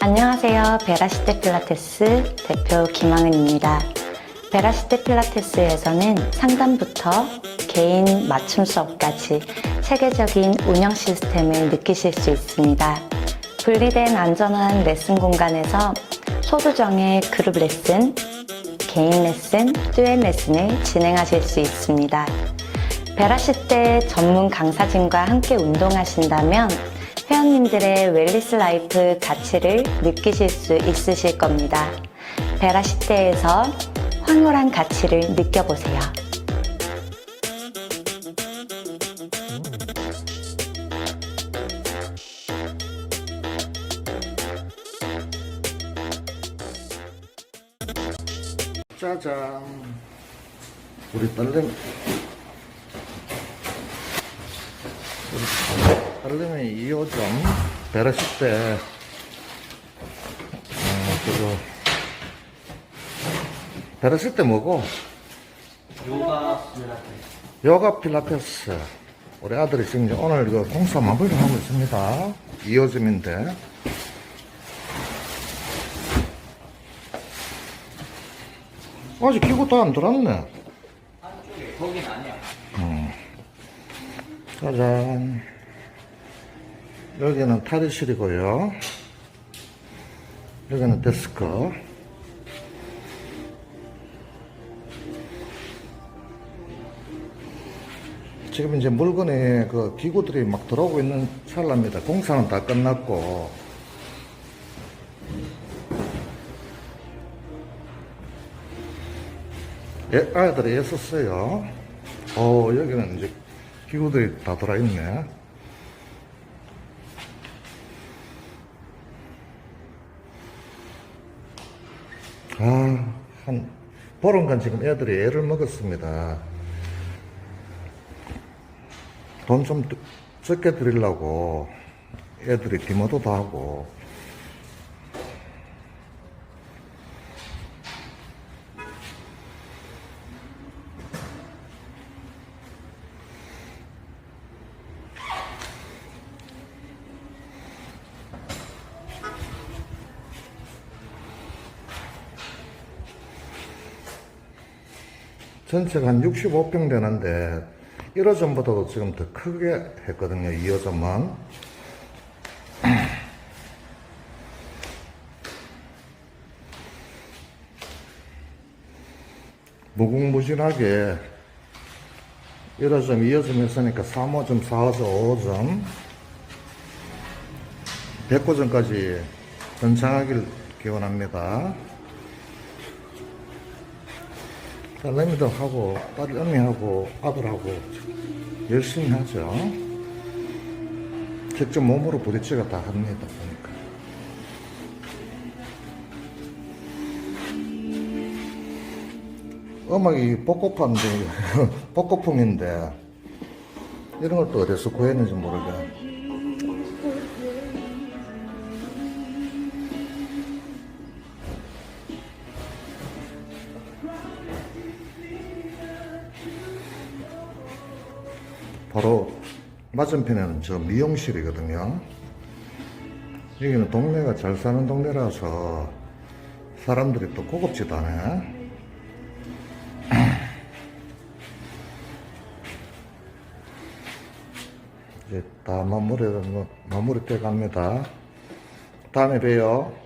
안녕하세요. 베라시테 필라테스 대표 김항은입니다. 베라시테 필라테스에서는 상담부터 개인 맞춤 수업까지 체계적인 운영 시스템을 느끼실 수 있습니다. 분리된 안전한 레슨 공간에서 소수정의 그룹 레슨, 개인 레슨, 듀엣 레슨을 진행하실 수 있습니다. 베라시테 전문 강사진과 함께 운동하신다면 회원님들의 웰리스 라이프 가치를 느끼실 수 있으실 겁니다. 베라시테에서 황홀한 가치를 느껴보세요. 짜잔. 우리 딸내미. 우리 딸내미 이호정 베라식 때, 어, 그거, 베라식 때 뭐고? 요가 필라테스. 요가 필라테스. 우리 아들이 지금 이제 오늘 이거 공사 마무리를 하고 있습니다. 이호점인데. 아직 기구 다 안 들었네. 한쪽에 거긴 아니야. 짜잔. 여기는 탈의실이고요. 여기는 데스크. 지금 이제 물건에 그 기구들이 막 들어오고 있는 찰나입니다. 공사는 다 끝났고. 예, 아이들이 애썼어요. 어, 여기는 이제 기구들이 다 들어있네. 아, 한, 보름간 지금 애들이 애를 먹었습니다. 돈 좀 적게 드리려고 애들이 디모도도 하고. 전체가 한 65평 되는데 1호점보다도 지금 더 크게 했거든요. 2호점은. 무궁무진하게 1호점, 2호점 했으니까 3호점, 4호점, 5호점 100호점까지 번창하길 기원합니다. 딸내미도 하고 딸 언니하고 아들하고 열심히 하죠. 직접 몸으로 부딪혀가 다 합니다 보니까. 음악이 복고파인데 복고풍인데 이런 걸 또 어디서 구했는지 모르게. 바로 맞은편에는 저 미용실이거든요. 여기는 동네가 잘 사는 동네라서 사람들이 또 고급지도 하네. 이제 다 마무리, 마무리 돼 갑니다. 다음에 봬요.